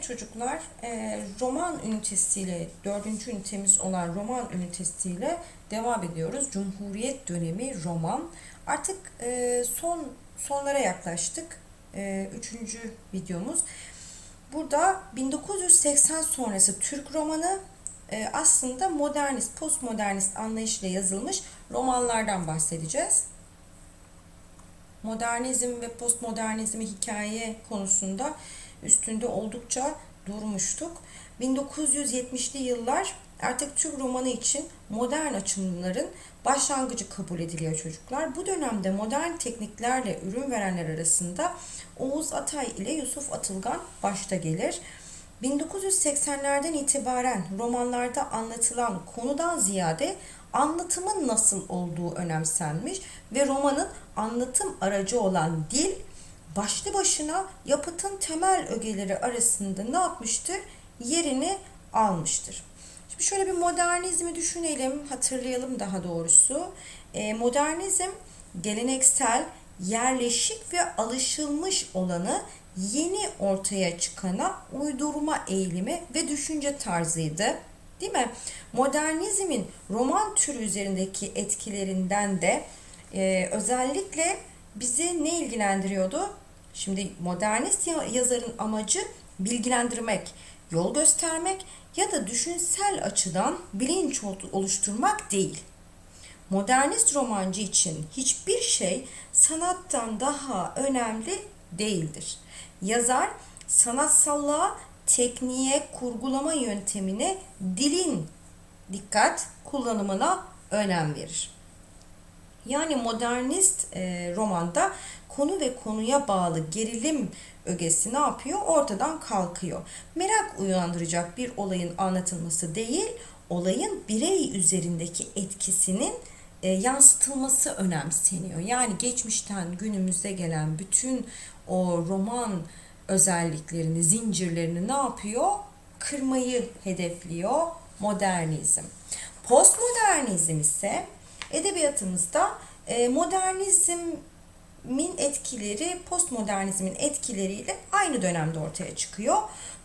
Çocuklar, e, roman ünitesiyle, dördüncü ünitemiz olan roman ünitesiyle devam ediyoruz. Cumhuriyet dönemi roman. Artık e, son sonlara yaklaştık. E, üçüncü videomuz. Burada 1980 sonrası Türk romanı e, aslında modernist, postmodernist anlayışla yazılmış romanlardan bahsedeceğiz modernizm ve postmodernizmi hikaye konusunda üstünde oldukça durmuştuk. 1970'li yıllar artık Türk romanı için modern açılımların başlangıcı kabul ediliyor çocuklar. Bu dönemde modern tekniklerle ürün verenler arasında Oğuz Atay ile Yusuf Atılgan başta gelir. 1980'lerden itibaren romanlarda anlatılan konudan ziyade anlatımın nasıl olduğu önemsenmiş ve romanın anlatım aracı olan dil başlı başına yapıtın temel ögeleri arasında ne yapmıştır? Yerini almıştır. Şimdi şöyle bir modernizmi düşünelim, hatırlayalım daha doğrusu. E, modernizm geleneksel, yerleşik ve alışılmış olanı yeni ortaya çıkana uydurma eğilimi ve düşünce tarzıydı. Değil mi? Modernizmin roman türü üzerindeki etkilerinden de e, özellikle bizi ne ilgilendiriyordu? Şimdi modernist yazarın amacı bilgilendirmek, yol göstermek ya da düşünsel açıdan bilinç oluşturmak değil. Modernist romancı için hiçbir şey sanattan daha önemli değildir. Yazar sanatsallığa, tekniğe, kurgulama yöntemine, dilin dikkat kullanımına önem verir. Yani modernist e, romanda konu ve konuya bağlı gerilim ögesi ne yapıyor? Ortadan kalkıyor. Merak uyandıracak bir olayın anlatılması değil, olayın birey üzerindeki etkisinin e, yansıtılması önemseniyor. Yani geçmişten günümüze gelen bütün o roman özelliklerini, zincirlerini ne yapıyor? Kırmayı hedefliyor modernizm. Postmodernizm ise edebiyatımızda e, modernizmin etkileri postmodernizmin etkileriyle aynı dönemde ortaya çıkıyor.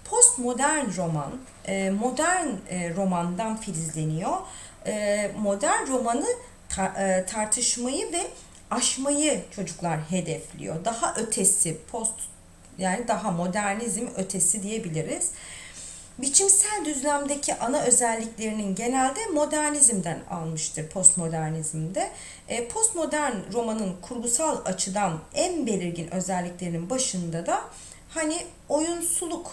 Postmodern roman, e, modern e, romandan filizleniyor. Modern romanı tartışmayı ve aşmayı çocuklar hedefliyor. Daha ötesi, post yani daha modernizm ötesi diyebiliriz. Biçimsel düzlemdeki ana özelliklerinin genelde modernizmden almıştır postmodernizmde. E, postmodern romanın kurgusal açıdan en belirgin özelliklerinin başında da hani oyunsuluk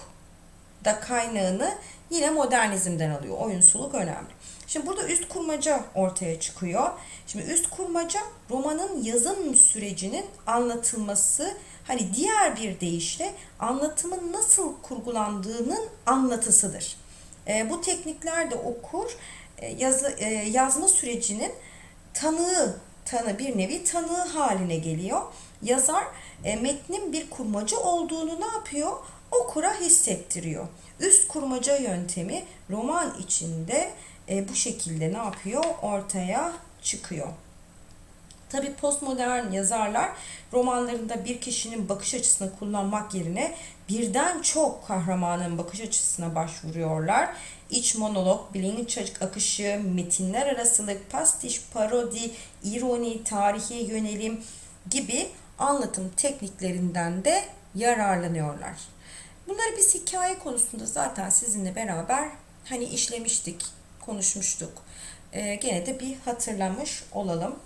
da kaynağını yine modernizmden alıyor. Oyunsuluk önemli. Şimdi burada üst kurmaca ortaya çıkıyor. Şimdi üst kurmaca romanın yazım sürecinin anlatılması hani diğer bir deyişle anlatımın nasıl kurgulandığının anlatısıdır. E, bu tekniklerde okur e, yazı, e, yazma sürecinin tanığı, tanı bir nevi tanığı haline geliyor. Yazar e, metnin bir kurmaca olduğunu ne yapıyor? Okura hissettiriyor. Üst kurmaca yöntemi roman içinde e, bu şekilde ne yapıyor? Ortaya çıkıyor. Tabi postmodern yazarlar romanlarında bir kişinin bakış açısını kullanmak yerine birden çok kahramanın bakış açısına başvuruyorlar. İç monolog, bilinç akışı, metinler arasılık, pastiş, parodi, ironi, tarihe yönelim gibi anlatım tekniklerinden de yararlanıyorlar. Bunları biz hikaye konusunda zaten sizinle beraber hani işlemiştik, konuşmuştuk. Ee, gene de bir hatırlamış olalım.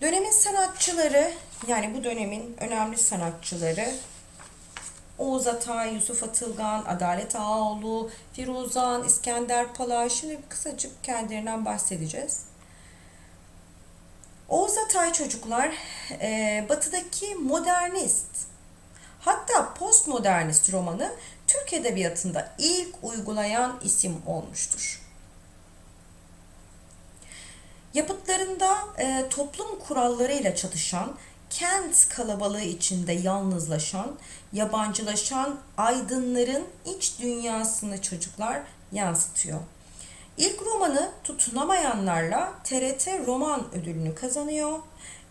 Dönemin sanatçıları yani bu dönemin önemli sanatçıları Oğuz Atay, Yusuf Atılgan, Adalet Ağaoğlu, Firuzan, İskender Palay. Şimdi kısacık kendilerinden bahsedeceğiz. Oğuz Atay çocuklar e, batıdaki modernist hatta postmodernist romanı Türk Edebiyatı'nda ilk uygulayan isim olmuştur. Yapıtlarında e, toplum kurallarıyla çatışan, kent kalabalığı içinde yalnızlaşan, yabancılaşan aydınların iç dünyasını çocuklar yansıtıyor. İlk romanı tutunamayanlarla TRT Roman Ödülünü kazanıyor.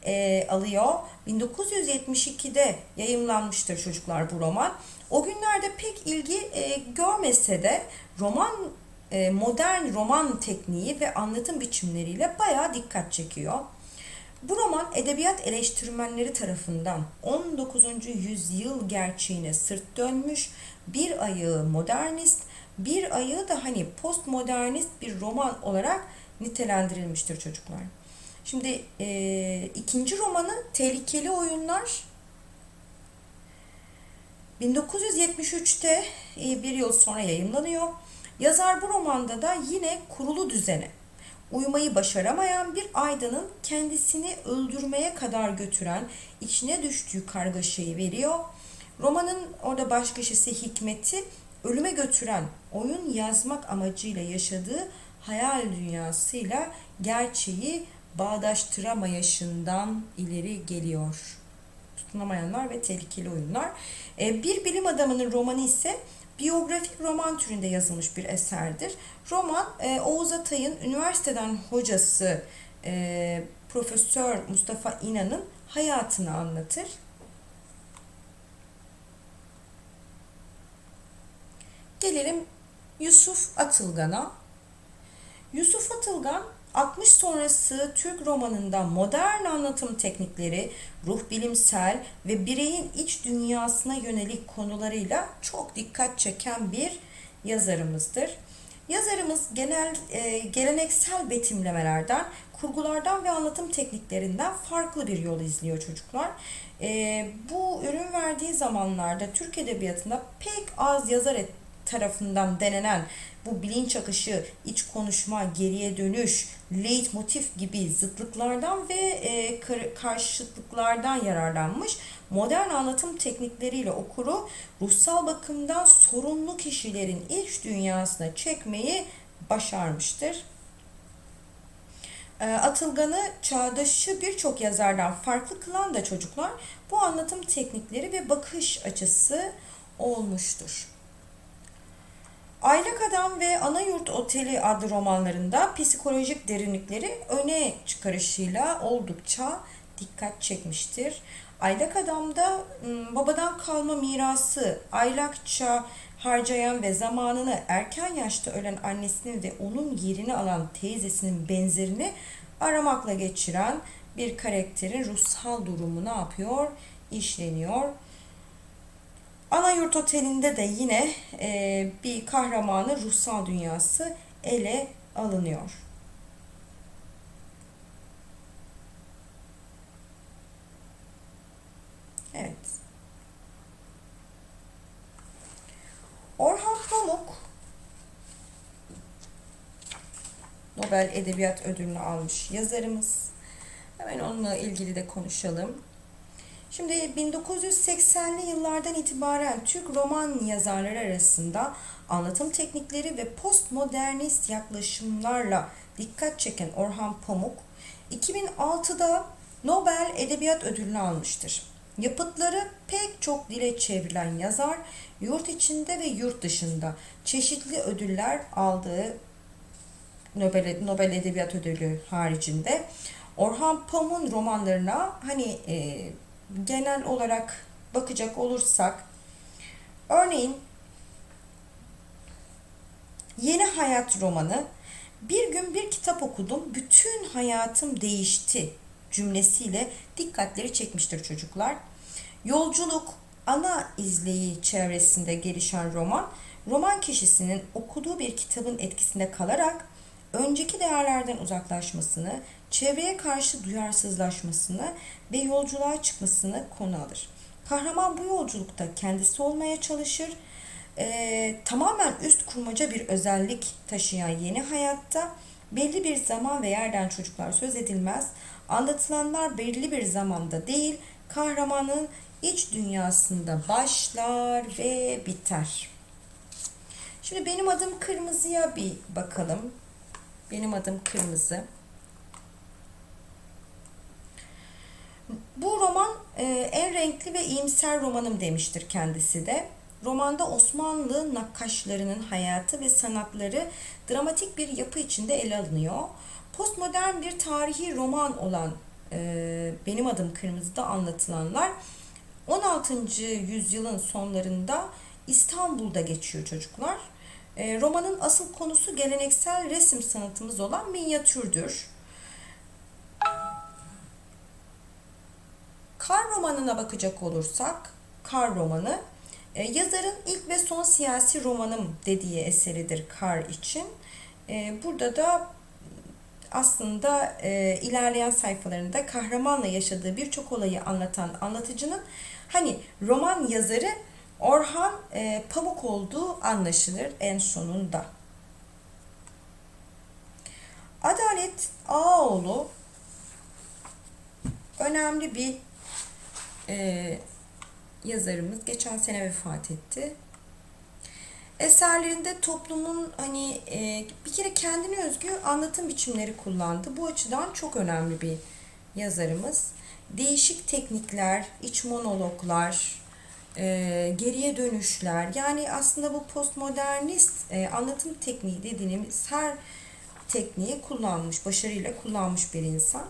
E, alıyor. 1972'de yayımlanmıştır çocuklar bu roman. O günlerde pek ilgi e, görmese de roman e, modern roman tekniği ve anlatım biçimleriyle bayağı dikkat çekiyor. Bu roman edebiyat eleştirmenleri tarafından 19. yüzyıl gerçeğine sırt dönmüş, bir ayağı modernist, bir ayağı da hani postmodernist bir roman olarak nitelendirilmiştir çocuklar. Şimdi e, ikinci romanı Tehlikeli Oyunlar 1973'te e, bir yıl sonra yayımlanıyor. Yazar bu romanda da yine kurulu düzene uymayı başaramayan bir aydının kendisini öldürmeye kadar götüren içine düştüğü kargaşayı veriyor. Romanın orada baş kişisi Hikmet'i ölüme götüren oyun yazmak amacıyla yaşadığı hayal dünyasıyla gerçeği bağdaştıramayışından ileri geliyor. Tutunamayanlar ve tehlikeli oyunlar. E, Bir bilim adamının romanı ise biyografik roman türünde yazılmış bir eserdir. Roman e, Oğuz Atay'ın üniversiteden hocası e, Profesör Mustafa İnan'ın hayatını anlatır. Gelelim Yusuf Atılgan'a. Yusuf Atılgan 60 sonrası Türk romanında modern anlatım teknikleri, ruh bilimsel ve bireyin iç dünyasına yönelik konularıyla çok dikkat çeken bir yazarımızdır. Yazarımız genel e, geleneksel betimlemelerden, kurgulardan ve anlatım tekniklerinden farklı bir yol izliyor çocuklar. E, bu ürün verdiği zamanlarda Türk edebiyatında pek az yazar et, tarafından denenen bu bilinç akışı, iç konuşma, geriye dönüş, leitmotif gibi zıtlıklardan ve e, kar- karşıtlıklardan yararlanmış modern anlatım teknikleriyle okuru ruhsal bakımdan sorunlu kişilerin iç dünyasına çekmeyi başarmıştır. E, Atılgan'ı çağdaşı birçok yazardan farklı kılan da çocuklar bu anlatım teknikleri ve bakış açısı olmuştur. Aylak Adam ve Anayurt Oteli adlı romanlarında psikolojik derinlikleri öne çıkarışıyla oldukça dikkat çekmiştir. Aylak Adam'da babadan kalma mirası, aylakça harcayan ve zamanını erken yaşta ölen annesinin ve onun yerini alan teyzesinin benzerini aramakla geçiren bir karakterin ruhsal durumu ne yapıyor? İşleniyor. Anayurt Oteli'nde de yine e, bir kahramanın ruhsal dünyası ele alınıyor. Evet. Orhan Pamuk Nobel Edebiyat Ödülünü almış yazarımız. Hemen onunla ilgili de konuşalım. Şimdi 1980'li yıllardan itibaren Türk roman yazarları arasında anlatım teknikleri ve postmodernist yaklaşımlarla dikkat çeken Orhan Pamuk, 2006'da Nobel Edebiyat Ödülünü almıştır. Yapıtları pek çok dile çevrilen yazar, yurt içinde ve yurt dışında çeşitli ödüller aldığı Nobel, Nobel Edebiyat Ödülü haricinde Orhan Pamuk'un romanlarına hani e, genel olarak bakacak olursak örneğin Yeni Hayat romanı bir gün bir kitap okudum bütün hayatım değişti cümlesiyle dikkatleri çekmiştir çocuklar. Yolculuk ana izleyi çevresinde gelişen roman roman kişisinin okuduğu bir kitabın etkisinde kalarak önceki değerlerden uzaklaşmasını, çevreye karşı duyarsızlaşmasını ve yolculuğa çıkmasını konu alır. Kahraman bu yolculukta kendisi olmaya çalışır. Ee, tamamen üst kurmaca bir özellik taşıyan yeni hayatta belli bir zaman ve yerden çocuklar söz edilmez. Anlatılanlar belli bir zamanda değil, kahramanın iç dünyasında başlar ve biter. Şimdi benim adım Kırmızı'ya bir bakalım. Benim adım Kırmızı. Bu roman e, en renkli ve iyimser romanım demiştir kendisi de. Romanda Osmanlı nakkaşlarının hayatı ve sanatları dramatik bir yapı içinde ele alınıyor. Postmodern bir tarihi roman olan e, Benim Adım Kırmızı'da anlatılanlar 16. yüzyılın sonlarında İstanbul'da geçiyor çocuklar. E, romanın asıl konusu geleneksel resim sanatımız olan minyatürdür. Kar romanına bakacak olursak, Kar romanı e, yazarın ilk ve son siyasi romanım dediği eseridir Kar için. E, burada da aslında e, ilerleyen sayfalarında kahramanla yaşadığı birçok olayı anlatan anlatıcının hani roman yazarı Orhan e, Pamuk olduğu anlaşılır en sonunda. Adalet Ağaoğlu önemli bir e, yazarımız. Geçen sene vefat etti. Eserlerinde toplumun hani e, bir kere kendine özgü anlatım biçimleri kullandı. Bu açıdan çok önemli bir yazarımız. Değişik teknikler, iç monologlar, e, geriye dönüşler yani aslında bu postmodernist e, anlatım tekniği dediğimiz her tekniği kullanmış, başarıyla kullanmış bir insan.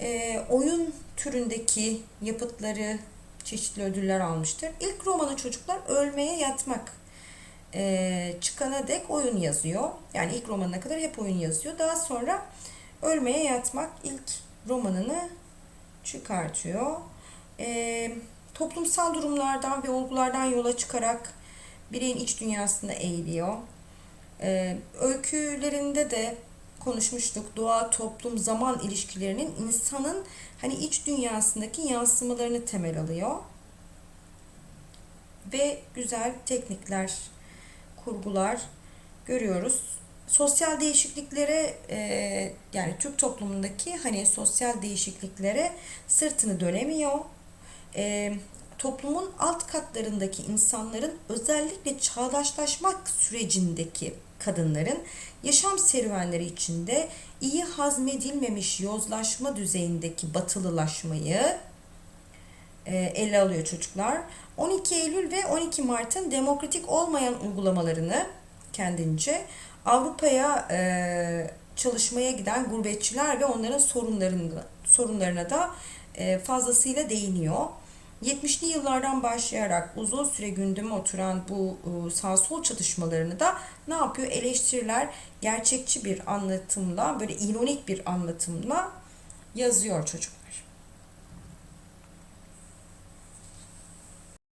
E, oyun türündeki yapıtları çeşitli ödüller almıştır. İlk romanı çocuklar Ölmeye Yatmak e, çıkana dek oyun yazıyor. Yani ilk romanına kadar hep oyun yazıyor. Daha sonra Ölmeye Yatmak ilk romanını çıkartıyor. E, toplumsal durumlardan ve olgulardan yola çıkarak bireyin iç dünyasına eğiliyor. E, öykülerinde de konuşmuştuk. Doğa, toplum, zaman ilişkilerinin insanın hani iç dünyasındaki yansımalarını temel alıyor. Ve güzel teknikler, kurgular görüyoruz. Sosyal değişikliklere e, yani Türk toplumundaki hani sosyal değişikliklere sırtını dönemiyor. E, toplumun alt katlarındaki insanların özellikle çağdaşlaşmak sürecindeki kadınların yaşam serüvenleri içinde iyi hazmedilmemiş yozlaşma düzeyindeki batılılaşmayı e, ele alıyor çocuklar. 12 Eylül ve 12 Mart'ın demokratik olmayan uygulamalarını kendince Avrupa'ya e, çalışmaya giden gurbetçiler ve onların sorunlarına, sorunlarına da e, fazlasıyla değiniyor. 70'li yıllardan başlayarak uzun süre gündeme oturan bu e, sağ sol çatışmalarını da ne yapıyor? Eleştiriler gerçekçi bir anlatımla, böyle ironik bir anlatımla yazıyor çocuklar.